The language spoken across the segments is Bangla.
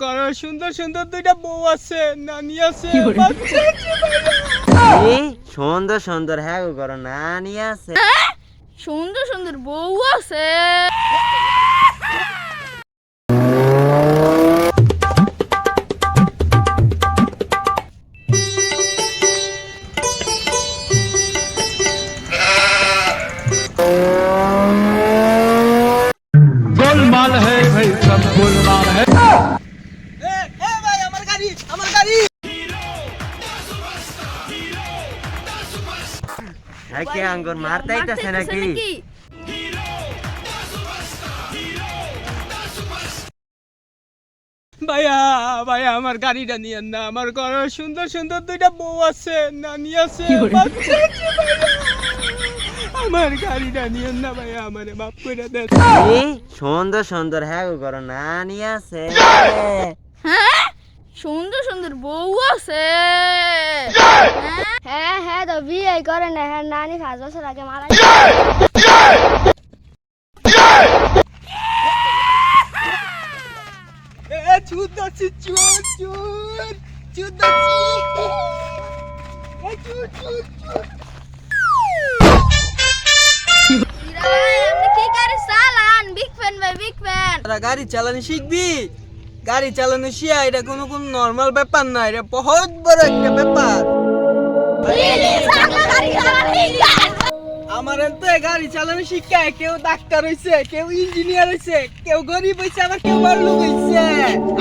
করো সুন্দর সুন্দর দুইটা বউ আছে নানি আছে বাচ্চা আছে ভাইয়া। এই সুন্দর সুন্দর হ্যাঁ গো করো নানি আছে সুন্দর সুন্দর বউ আছে गोलमाल है भाई सब गोलमाल है এ, এ ভাই আমার গাড়ি আমার গাড়ি। কি আঙ্গুর মারতে আইতাছে নাকি? ভাইয়া ভাইয়া আমার গাড়িটা নিয়েন না। আমার ঘরে সুন্দর সুন্দর দুইটা বউ আছে নানি আছে। আমার গাড়িটা নিয়েন না ভাইয়া আমারে মাফ করে দেন। সুন্দর সুন্দর হ্যাঁ করো নানি আছে। হ্যাঁ? সুন্দর সুন্দর বউ আছে। হ্যাঁ হ্যাঁ তো বিয়ে করে না হ্যাঁ নানি পাঁচ বছর আগে মারা গাড়ি চালানো শিখবি? গাড়ি চালানো শিয়া, এটা কোনো কোনো নর্মাল ব্যাপার না, এটা বহুত বড় একটা ব্যাপার। আমার তো গাড়ি চালানো শিক্ষা কেউ ডাক্তার হইছে, কেউ ইঞ্জিনিয়ার হইছে, কেউ গরিব হইছে, আবার কেউ বড় লোক হইছে।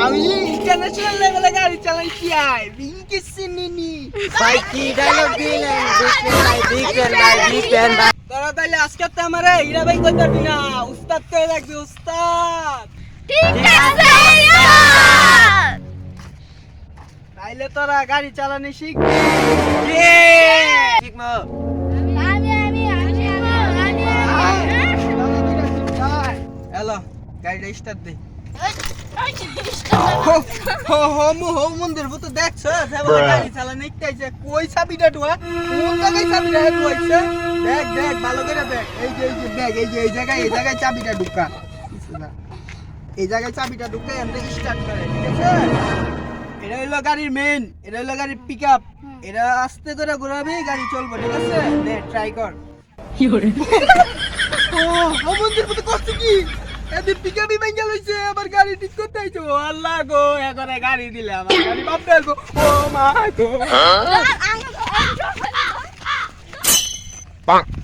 আমি ইন্টারন্যাশনাল লেভেলে গাড়ি চালাই শিয়াই, রিঙ্কি সিনিনি ভাই কি ডায়লগ দিলেন তোরা তাইলে আজকে তো আমারে হীরা ভাই পারবি না, উস্তাদ কই রাখবি, উস্তাদ। ঠিক আছে। তোরা গাড়ি চালানো শিখবি। ঠিক মো আমি আমি আমি আমি হ্যালো গাড়িটা স্টার্ট দে। হো হো হো মু হো মন্দির ভূত দেখছ? গাড়ি চালানো ইত্যাইছে কই চাবিটা টুয়া কোন জায়গায় চাবিটা ঢুকাইছে দেখ দেখ ভালো করে দেখ। এই যে এই যে দেখ এই যে এই জায়গায় এই জায়গায় চাবিটা ঢুকা। এই জায়গায় চাবিটা ঢুকে এমনি স্টার্ট করে ঠিক আছে? এটা হইল গাড়ির মেইন এটা হইল গাড়ির পিক আপ এটা আস্তে করে ঘোরাবি গাড়ি চলবে ঠিক আছে নে ট্রাই কর কি ও ও মন্দির মতো করছে কি এদের পিকআপই ভেঙে লইছে আবার গাড়ি ঠিক করতে আইছো ও আল্লাহ গো একরে গাড়ি দিলে আমার গাড়ি বাপ ফেলব ও মা গো আমি